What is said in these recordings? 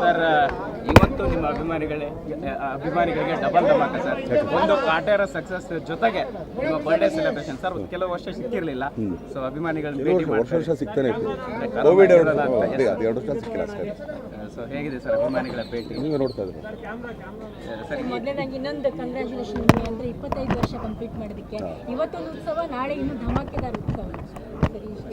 Sir ಇವತ್ತು ನಿಮ್ಮ ಅಭಿಮಾನಿಗಳೇ ಅಭಿಮಾನಿಗಳಿಗೆ ಡಬಲ್ ಧಮಾಕ ಸರ್. ಒಂದು ಕಾಟೇರ ಸಕ್ಸಸ್ ಜೊತೆಗೆ ನಿಮ್ಮ ಬರ್ಡೇ ಸೆಲೆಬ್ರೇಷನ್ ಸರ್ ಕೆಲವು ವರ್ಷ ಸಿಕ್ಕಿರಲಿಲ್ಲ. ಸೊ ಅಭಿಮಾನಿಗಳನ್ನ ಭೇಟಿ ವರ್ಷ ವರ್ಷ ಮಾಡ್ತಾರೆ. ಸಿಗ್ತಾನೆ ಕೋವಿಡ್ ಎರಡು ವರ್ಷ ಸಿಕ್ಕಿಲ್ಲ ಅಷ್ಟೇ. ಸೊ ಹೇಗಿದೆ ಸರ್ ಅಭಿಮಾನಿಗಳ ಭೇಟಿ? ನೀವು ನೋಡ್ತಾ ಇದ್ದೀರಿ ಸರ್ ಮೊದಲನೇದಾಗಿ ಇನ್ನೊಂದು ಕಂಗ್ರ್ಯಾಚುಲೇಷನ್ ಅಂದರೆ ಇಪ್ಪತ್ತೈದು ವರ್ಷ ಕಂಪ್ಲೀಟ್ ಮಾಡೋದಕ್ಕೆ ಇವತ್ತೊಂದು ಉತ್ಸವ ನಾಳೆ ಇನ್ನೂ ಧಮಾಕೆದಾರ ಉತ್ಸವ.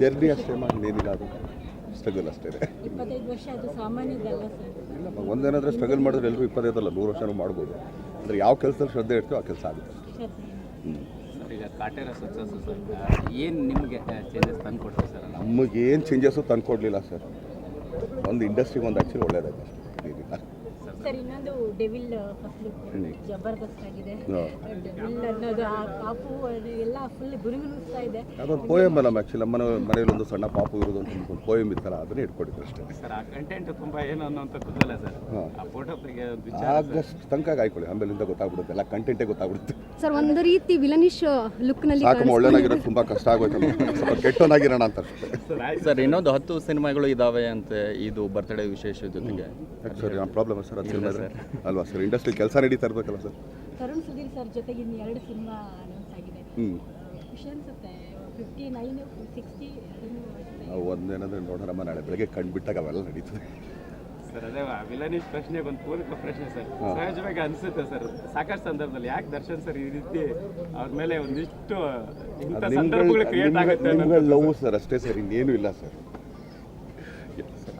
ಜರ್ನಿ ಅಷ್ಟೇ ಮಾಡಿ ಏನಿಲ್ಲ ಅದು. ಸ್ಟ್ರಗಲ್ ಅಷ್ಟೇ ಇದೆ. ಇಪ್ಪತ್ತೈದು ವರ್ಷ ಅದು ಸಾಮಾನ್ಯದಲ್ಲ ಸರ್. ಇಲ್ಲ ಒಂದೇನಾದ್ರೆ ಸ್ಟ್ರಗಲ್ ಮಾಡಿದ್ರೆ ಎಲ್ಲರೂ ಇಪ್ಪತ್ತೈದಲ್ಲ ನೂರು ವರ್ಷನೂ ಮಾಡ್ಬೋದು. ಅಂದರೆ ಯಾವ ಕೆಲಸದಲ್ಲಿ ಶ್ರದ್ಧೆ ಇರ್ತೀವೋ ಆ ಕೆಲಸ ಆಗುತ್ತೆ. ಈಗ ಕಾಟೇರ ಸಕ್ಸಸ್ ಸರ್ ಏನು ನಿಮಗೆ ಚೇಂಜಸ್ ತಂದು ಕೊಡ್ತೀವಿ ಸರ್? ನಮಗೇನು ಚೇಂಜಸ್ಸು ತಂದ್ಕೊಡ್ಲಿಲ್ಲ ಸರ್. ಒಂದು ಇಂಡಸ್ಟ್ರಿಗೆ ಒಂದು ಆ್ಯಕ್ಚುಲಿ ಒಳ್ಳೇದಾಯ್ತು ಅಷ್ಟೇ. ಏನಿಲ್ಲ ಸರ್ ಇನ್ನೊಂದು ಡೆವಿಲ್ ಫಸ್ಟ್ ಲುಕ್ ಜಬರ್ದಸ್ತ್ ಆಗಿದೆ. ಡೆವಿಲ್ ಅನ್ನೋದು ಆ ಕಾಪು ಅದು ಎಲ್ಲ ಫುಲ್ ಗುರುಗುರುಸ್ತಾ ಇದೆ. ಅದೊಂದು ಪೋಯಮ್ ಅಲ್ಲ ಆ್ಯಕ್ಚುಲಿ ನಮ್ಮ ಮನೆಯಲ್ಲಿ ಒಂದು ಸಣ್ಣ ಪಾಪು ಇರೋದು ಅಂತ ಒಂದು ಪೋಯಮ್ ಇತ್ತಲ್ಲ ಅದನ್ನೇ ಇಟ್ಕೊಂಡಿದ್ರು ಅಷ್ಟೇ. ಸರ್ ಆ ಕಂಟೆಂಟ್ ತುಂಬ ಏನು ಅನ್ನೋಂಥ ಗೊತ್ತಲ್ಲ ಸರ್. ಆ ಫೋಟೋ ತೆಗೆ ಆಗಸ್ಟ್ ತನಕ ಆಯ್ಕೊಳ್ಳಿ ಆಮೇಲಿಂದ ಗೊತ್ತಾಗ್ಬಿಡುತ್ತೆ ಎಲ್ಲ ಕಂಟೆಂಟೇ ಗೊತ್ತಾಗ್ಬಿಡುತ್ತೆ. ಸರ್ ಒಂದು ರೀತಿ ವಿಲನಿಶ್ ಲುಕ್ನಲ್ಲಿ ಸಾಕು ಒಳ್ಳೆನಾಗಿರೋದು ತುಂಬ ಕಷ್ಟ ಆಗೋಯ್ತು ಸ್ವಲ್ಪ ಕೆಟ್ಟನಾಗಿರೋಣ ಅಂತ ಅಷ್ಟೇ. ಸರ್ ಇನ್ನೊಂದು ಹತ್ತು ಸಿನಿಮಾಗಳು ಇದಾವೆ ಅಂತೆ ಇದು ಬರ್ತ್ಡೇ ವಿಶೇಷ ಜೊತೆಗೆ. ಸರ್ ಪ್ರಾಬ್ಲಮ್ ಸರ್ ಅದು ಸಿನಿಮಾ ಅಲ್ವಾ ಸರ್? ಇಂಡಸ್ಟ್ರಿ ಕೆಲಸ ನಡೀತಾ ಇರ್ಬೇಕಲ್ಲ ಸರ್? ತರುಣ್ ಸುಧೀರ್ ಸರ್ ಜೊತೆಗೆ ಇನ್ನು ಎರಡು ಸಿನಿಮಾ ಅನೌನ್ಸ್ ಆಗಿದೆ. ಹ್ಞೂ ಖುಷಿ ಅನ್ಸುತ್ತೆ ಫಿಫ್ಟಿ ನೈನ್ ಸಿಕ್ಸ್ಟಿ ಒಂದೇನಂದ್ರೆ ನೋಡೋಣಮ್ಮ ನಾಳೆ ಬೆಳಗ್ಗೆ ಕಂಡುಬಿಟ್ಟಾಗ ಅವೆಲ್ಲ ನಡೀತದೆ. ಸರ್ ಅದೇ ವಿಲನಿಶ್ ಪ್ರಶ್ನೆಗೆ ಒಂದು ಪೂರಕ ಪ್ರಶ್ನೆ ಸರ್. ಸಹಜವಾಗಿ ಅನಿಸುತ್ತೆ ಸರ್. ಸಾಕಷ್ಟು ಸಂದರ್ಭದಲ್ಲಿ ಯಾಕೆ ದರ್ಶನ್ ಸರ್ ಈ ರೀತಿ ಅವ್ರ ಮೇಲೆ ಒಂದಿಷ್ಟು ಇಂಥ ಸಂದರ್ಭಗಳು ಕ್ರಿಯೇಟ್ ಆಗುತ್ತೆ ಲವ್ ಸರ್ ಅಷ್ಟೇ ಸರ್ ಇನ್ನೇನು ಇಲ್ಲ ಸರ್.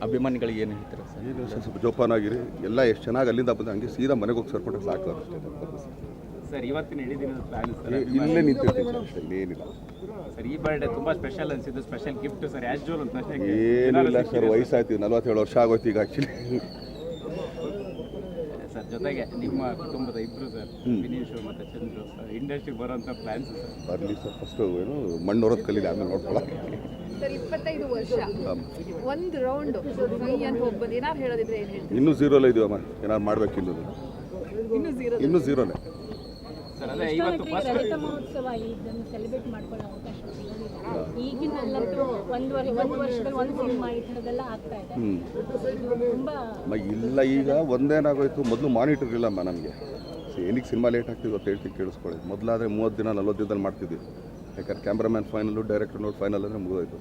ಅಭಿಮಾನಿಗಳಿಗೆ ಏನು ಹೇಳ್ತೀರಾ ಸರ್? ಏನು ಸ್ವಲ್ಪ ಜೋಪಾನಾಗಿರಿ ಎಲ್ಲ ಎಷ್ಟು ಚೆನ್ನಾಗಿ ಅಲ್ಲಿಂದ ಬಂದು ಹಂಗೆ ಸೀದಾ ಮನೆಗೆ ಹೋಗಿ ಸರ್ಕೊಟ್ರೆ ಸಾಕು ಅಷ್ಟೇ ಸರ್. ಇವತ್ತಿನ ಇಡೀ ದಿನದ ಪ್ಲಾನ್ ಸರ್ ಇಲ್ಲೇ ನಿಂತಿರ್ತೀನಿ ಸರ್ ಅಷ್ಟೇ ಇನ್ನೇನಿಲ್ಲ ಸರ್ ಈ ಬರ್ಡೇ ತುಂಬ ಸ್ಪೆಷಲ್ ಅನ್ಸಿದ್ದು ಸ್ಪೆಷಲ್ ಗಿಫ್ಟ್ ಸರ್ ಆ್ಯಸ್ ಜೋಲ್ ಅಂತ ಏನಿಲ್ಲ ಸರ್ ವಯಸ್ಸಾಯ್ತು ನಲ್ವತ್ತೇಳು ವರ್ಷ ಆಗೋಯ್ತು ಈಗ ಆ್ಯಕ್ಚುಲಿ ಜೊತೆಗೆ ನಿಮ್ಮ ಕುಟುಂಬದ ಇಬ್ಬರು ಸರ್ ವಿನೀಶ್ ಮತ್ತೆ ಚಂದ್ರು ಇಂಡಸ್ಟ್ರಿಗೆ ಬರೋಂಥ ಪ್ಲಾನ್ಸ್ ಸರ್? ಬರಲಿ ಸರ್ ಫಸ್ಟು ಏನು ಮಣ್ಣು ಹೊರೋದು ಕಲೀಲಿ ಆಮೇಲೆ ನೋಡ್ಕೊಳ ಸರ್ ಇಪ್ಪತ್ತೈದು ವರ್ಷ. ಒಂದು ರೌಂಡ್ ಫ್ರೀ ಅಂತ ಹೋಗ್ಬೋದು. ಏನಾರು ಹೇಳೋದಿದ್ರೆ ಏನು ಇನ್ನೂ ಝೀರೋಲೇ ಇದೀವಮ್ಮ. ಏನಾರು ಮಾಡ್ಬೇಕು ಇನ್ನೂ ಇನ್ನೂ ಝೀರೋ ಇನ್ನೂ ಝೀರೋನೇ ಸರ್ ಅದೇ ಇವತ್ತು ಫಸ್ಟ್ ರಜತ ಮಹೋತ್ಸವ ಇದನ್ನು ಸೆಲೆಬ್ರೇಟ್ ಮಾಡ್ಕೊಳ್ಳೋ ಅವಕಾಶ ಸಿಗೋದಿಲ್ಲ. ಈಗಿನಲ್ಲಂತೂ ಒಂದು ವರ್ ಒಂದು ವರ್ಷದಲ್ಲಿ ಒಂದು ಸಿನಿಮಾ ಈ ಥರದ್ದೆಲ್ಲ ಆಗ್ತಾ ಇದೆ. ತುಂಬಾ ಮ ಇಲ್ಲ ಈಗ ಒಂದೇನಾಗೋಯ್ತು ಮೊದಲು ಮಾನಿಟರ್ ಇಲ್ಲಮ್ಮ ನಮಗೆ. ಏನಕ್ಕೆ ಸಿನಿಮಾ ಲೇಟ್ ಆಗ್ತಿದೆ ಅಂತ ಹೇಳ್ತೀನಿ ಕೇಳಿಸ್ಕೊಳ್ಳಿ. ಮೊದಲಾದರೆ ಮೂವತ್ತು ದಿನ ನಲ್ವತ್ತು ದಿನದಲ್ಲಿ ಮಾಡ್ತಿದ್ವಿ. ಯಾಕಂದ್ರೆ ಕ್ಯಾಮ್ರಾಮ್ಯಾನ್ ಫೈನಲ್ಲು ಡೈರೆಕ್ಟರ್ ನೋಡಿ ಫೈನಲ್ ಅಂದರೆ ಮುಗಿದೋಯ್ತು.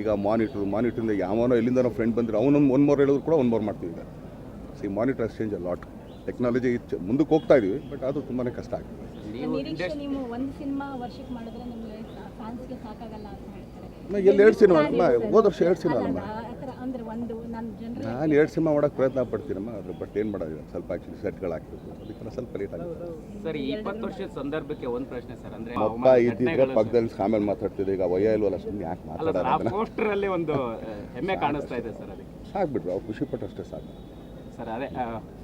ಈಗ ಮಾನಿಟ್ರು ಮಾನಿಟ್ರಿಂದ ಯಾವನೋ ಎಲ್ಲಿಂದನೋ ಫ್ರೆಂಡ್ ಬಂದಿರೋ ಅವನೊಂದು ಒನ್ ಮೋರ್ ಹೇಳಿದ್ರು ಕೂಡ ಒನ್ ಮೋರ್ ಮಾಡ್ತೀವಿ ಈಗ see monitor change a lot technology ಮುಂದಕ್ಕೆ ಹೋಗ್ತಾ ಇದೀವಿ ಬಟ್ ಅದು ತುಂಬಾ ಕಷ್ಟ ಆಗ್ತದೆ. ನಿರೀಕ್ಷೆ ನೀವು ಒಂದು ಸಿನಿಮಾ ವರ್ಷಕ್ಕೆ ಮಾಡಿದ್ರೆ ನಿಮಗೆ ಫ್ಯಾನ್ಸ್ಗೆ ಸಾಕಾಗಲ್ಲ ಅಂತ ಹೇಳ್ತಾರೆ. ಎಲ್ಲಿ ಎರಡು ಸಿನಿಮಾ ಅಮ್ಮ ಹೋದ ವರ್ಷ ಎರಡು ಸಿನಿಮಾ ಅಲ್ಲಮ್ಮ ಆ ಥರ ಅಂದ್ರೆ ಒಂದು ನಾನು ಜನರ ನಾನು ಎರಡು ಸಿನಿಮಾ ಮಾಡೋಕ್ಕೆ ಪ್ರಯತ್ನ ಪಡ್ತೀನಮ್ಮ ಅದ್ರ ಬಟ್ ಏನು ಮಾಡೋದು ಸ್ವಲ್ಪ ಆ್ಯಕ್ಚುಲಿ ಸೆಟ್ಗಳು ಹಾಕ್ಬೇಕು ಅದಕ್ಕೆಲ್ಲ ಸ್ವಲ್ಪ ಲೇಟ್ ಆಗುತ್ತೆ. ಸರ್ ಈ ಇಪ್ಪತ್ತು ವರ್ಷದ ಸಂದರ್ಭಕ್ಕೆ ಒಂದು ಪ್ರಶ್ನೆ ಸರ್ ಅಂದ್ರೆ ಅಪ್ಪ ಅವಮಾನ ಇದ್ದಿದ್ರೆ ಪಕ್ಕದಲ್ಲಿ ಆಮೇಲೆ ಮಾತಾಡ್ತಿದ್ದೆ ಈಗ ವಯ ಇಲ್ವಲ್ಲ ಸುಮ್ಮನೆ ಯಾಕೆ ಅಲ್ಲ ಸರ್ ಆ ಮಾತಾಡೋಣ ಪೋಸ್ಟರ್ ಅಲ್ಲಿ ಒಂದು ಹೆಮ್ಮೆ ಕಾಣಿಸ್ತಾ ಇದೆ ಸರ್ ಅದಕ್ಕೆ. ಸಾಕ್ಬಿಟ್ರು ಅವ್ರು ಖುಷಿ ಪಟ್ಟಷ್ಟೇ ಸಾಕು. ಸರ್ ಅದೇ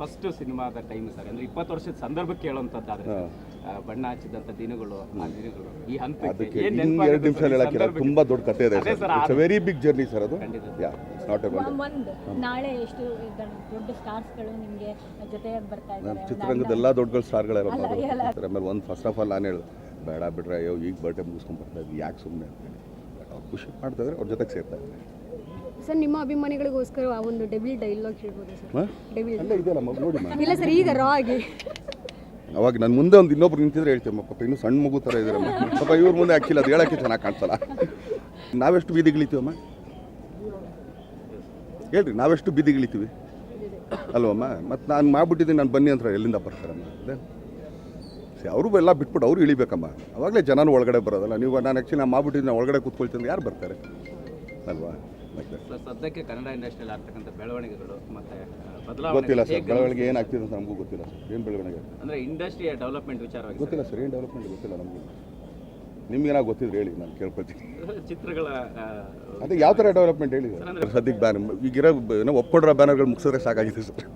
ಫಸ್ಟ್ ಸಿನಿಮಾದ ಟೈಮ್ ಸರ್ ಅಂದ್ರೆ ಇಪ್ಪತ್ತು ವರ್ಷದ ಸಂದರ್ಭಕ್ಕೆ ಹೇಳುವಂಥದ್ದಾದ್ರೆ ಬಣ್ಣ ಹಚ್ಚಿದಂತ ದಿನಗಳು ಆ ದಿನಗಳು. ಈ ಹಂತಕ್ಕೆ ಅದಕ್ಕೆ ಏನ್ ಇನ್ನು ನೆನಪಾಗುತ್ತೆ ಎರಡು ನಿಮಿಷ ಸರ್ ಈ ಹೇಳಕ್ಕಿಲ್ಲ ಸಂದರ್ಭಕ್ಕೆ? ತುಂಬ ದೊಡ್ಡ ಕಥೆ ಇದೆ ಅದೇ sir, it's very big journey sir ಅದು. ಖಂಡಿತ. ಯಾ ಇಟ್ಸ್ ನಾಟ್ ಎ ಒಂದು ನಾಳೆ ಎಷ್ಟು ದೊಡ್ಡ ದೊಡ್ಡ ಸ್ಟಾರ್ಸ್ಗಳು ನಿಮಗೆ ಜೊತೆಯಾಗಿ ಬರ್ತಾ ಇದ್ದಾರೆ ಚಿತ್ರರಂಗದ ಎಲ್ಲ ದೊಡ್ಡಗಳು ಸ್ಟಾರ್ಗಳೆಲ್ಲ ಅಲ್ಲ, ಎಲ್ಲ. ಆಮೇಲೆ ಒಂದು ಫಸ್ಟ್ ಆಫ್ ಆಲ್ ನಾನು ಹೇಳಿದೆ ಬೇಡ ಬಿಡ್ರೆ ಅಯ್ಯೋ ಈಗ ಬರ್ಡೇ ಮುಗಿಸ್ಕೊಂಡು ಬರ್ತಾ ಇದ್ವಿ ಯಾಕೆ ಸುಮ್ಮನೆ ಅವ್ರು ಖುಷಿ ಮಾಡ್ತಾ ಇದ್ರೆ ಅವ್ರ ಜೊತೆಗೆ ಸೇರ್ತಾ ಇದ್ದಾರೆ. ಸರ್ ನಿಮ್ಮ ಅಭಿಮಾನಿಗಳಿಗೋಸ್ಕರ ಆ ಒಂದು ಡೆಬಿಲ್ ಡೈಲಾಗ್ ಹೇಳ್ಬೋದು ಸರ್? ಡೆಬಿಲ್ ಡೆವಿಲ್ ಅಲ್ಲ ಇದೆಯಲ್ಲ ಮಗು ನೋಡಿ ಇಲ್ಲ ಸರ್ ಈಗ ರಾ ಆಗಿ. ಅವಾಗ ನನ್ನ ಮುಂದೆ ಒಂದು ಇನ್ನೊಬ್ರು ನಿಂತಿದ್ರೆ ಹೇಳ್ತೀವಿ ಪಾಪ, ಇನ್ನೂ ಸಣ್ಣ ಮಗು ಥರ ಇದ್ದೀರಮ್ಮ ಪಾಪ, ಇವ್ರ ಮುಂದೆ ಹಾಕಿಲ್ಲ ಅದು ಹೇಳೋಕ್ಕೆ ಚೆನ್ನಾಗಿ ಕಾಣಿಸಲ್ಲ. ನಾವೆಷ್ಟು ಬೀದಿಗಿಳಿತೀವಮ್ಮ ಹೇಳ್ರಿ, ನಾವೆಷ್ಟು ಬೀದಿಗಿಳಿತೀವಿ ಅಲ್ವಮ್ಮ? ಮತ್ತು ನಾನು ಮಾಡಿಬಿಟ್ಟಿದ್ದೀನಿ, ನಾನು ಬನ್ನಿ ಅಂತ ಎಲ್ಲಿಂದ ಬರ್ತಾರಮ್ಮ? ಅದೇ. ಸಿ, ಅವರು ಎಲ್ಲ ಬಿಟ್ಬಿಟ್ಟು ಅವರು ಇಳಿಬೇಕಮ್ಮ. ಅವಾಗಲೇ ಜನನೂ ಒಳಗಡೆ ಬರೋದಲ್ಲ. ನೀವು, ನಾನು ಆ್ಯಕ್ಚುಲಿ ನಾನು ಮಾಡ್ಬಿಟ್ಟಿದ್ದೀನಿ, ನಾನು ಒಳಗಡೆ ಕೂತ್ಕೊಳ್ತೀನಿ ಯಾರು ಬರ್ತಾರೆ? ಅಲ್ವಾ? ಸರ್ ಸದ್ಯಕ್ಕೆ ಕನ್ನಡ ಇಂಡಸ್ಟ್ರಿಯಲ್ಲಿ ಆಗ್ತಕ್ಕಂಥ ಬೆಳವಣಿಗೆಗಳು ಮತ್ತೆ ಗೊತ್ತಿಲ್ಲ ಸರ್. ಬೆಳವಣಿಗೆ ಏನಾಗ್ತಿದೆ ಅಂತ ನಮಗೂ ಗೊತ್ತಿಲ್ಲ ಸರ್. ಏನು ಬೆಳವಣಿಗೆ? ಅಂದ್ರೆ ಇಂಡಸ್ಟ್ರಿಯ ಡೆವಲಪ್ಮೆಂಟ್ ವಿಚಾರವಾಗಿ ಗೊತ್ತಿಲ್ಲ ಸರ್. ಏನು ಡೆವಲಪ್ಮೆಂಟ್ ಗೊತ್ತಿಲ್ಲ ನಮಗೂ. ನಿಮ್ಗೇನಾಗ ಗೊತ್ತಿದ್ರೆ ಹೇಳಿ ನಾನು ಕೇಳ್ಕೊಳ್ತೀನಿ. ಚಿತ್ರಗಳ ಅದೇ ಯಾವ ಥರ ಡೆವಲಪ್ಮೆಂಟ್ ಹೇಳಿ ಸರ್? ಸದ್ಯಕ್ಕೆ ಬ್ಯಾನರ್ ಈಗಿರೋ ಏನೋ ಒಪ್ಕೊಂಡಿರೋ ಬ್ಯಾನರ್ಗಳು ಮುಗಿಸಿದ್ರೆ ಸಾಕಾಗಿದೆ ಸರ್.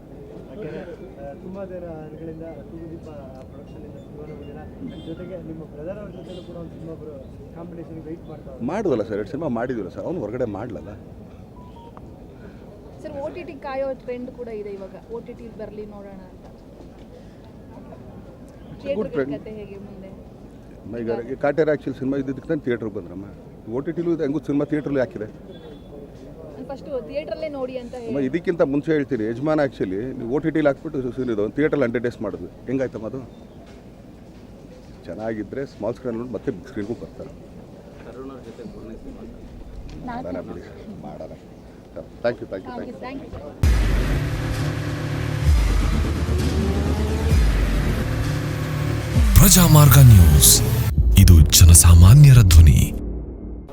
ತುಂಬ ದಿನಗಳಿಂದ ತೂಗುದೀಪ ಪ್ರೊಡಕ್ಷನಿಂದ ಸಿಗೋಣ ಜೊತೆಗೆ ನಿಮ್ಮ ಬ್ರದರ್ ಅವ್ರ ಜೊತೆಲೂ ಕೂಡ ಒಂದು ಸಿನಿಮಾ ಕಾಂಪಿಟೇಷನ್ಗೆ ವೆಯ್ಟ್ ಮಾಡ್ತಾ ಮಾಡಿದ್ವಲ್ಲ ಸರ್ ಎರಡು ಸಿನಿಮಾ ಮಾಡಿದ್ವಲ್ಲ ಸರ್ ಅವ್ನು ಹೊರಗಡೆ ಮಾಡಲಲ್ಲ? ಸರ್ ಓ ಟಿ ಟಿ ಕಾಯೋ ಟ್ರೆಂಡ್ ಕೂಡ ಇದೆ ಇವಾಗ. ಓ ಟಿ ಟಿ ಬರಲಿ ನೋಡೋಣ ಅಂತ. ಕತೆ ಹೇಗೆ ಮುಂದೆ? ಈಗ ಈ ಕಾಟೇರ ಆ್ಯಕ್ಚುಲಿ ಸಿನಿಮಾ ಇದ್ದಿದ್ದಕ್ಕೆ ನಾನು ಥಿಯೇಟ್ರಿಗೆ ಬಂದ್ರಮ್ಮ ಓ ಟಿ ಟಿಲೂ ಇದೆ ಹೆಂಗೂ ಸಿನಿಮಾ ಥಿಯೇಟ್ರಲ್ಲಿ ಹಾಕಿದೆ ಫಸ್ಟ್ ಥಿಯೇಟ್ರಲ್ಲೇ ನೋಡಿ ಅಂತ ಹೇಳಿ. ಅಮ್ಮ ಇದಕ್ಕಿಂತ ಮುಂಚೆ ಹೇಳ್ತೀನಿ ಯಜಮಾನ ಆ್ಯಕ್ಚುಲಿ ನೀವು ಓ ಟಿ ಟಿಲಿ ಹಾಕ್ಬಿಟ್ಟು ಇದು ಥಿಯೇಟ್ರಲ್ಲಿ ಡೇಸ್ ಮಾಡಿದ್ವಿ. ಹೆಂಗಾಯ್ತಮ್ಮ ಅದು? ಚೆನ್ನಾಗಿದ್ದರೆ ಸ್ಮಾಲ್ ಸ್ಕ್ರೀನ್ ನೋಡಿ ಮತ್ತೆ ಬಿಗ್ ಸ್ಕ್ರೀನ್ಗೂ ಬರ್ತಾರೆ. ಮಾಡೋಣ ಬಿಡಿ ಮಾಡೋಣ. Thank you thank you thank you thank you Prajamarga news. ಇದು ಜನಸಾಮಾನ್ಯರ ಧ್ವನಿ.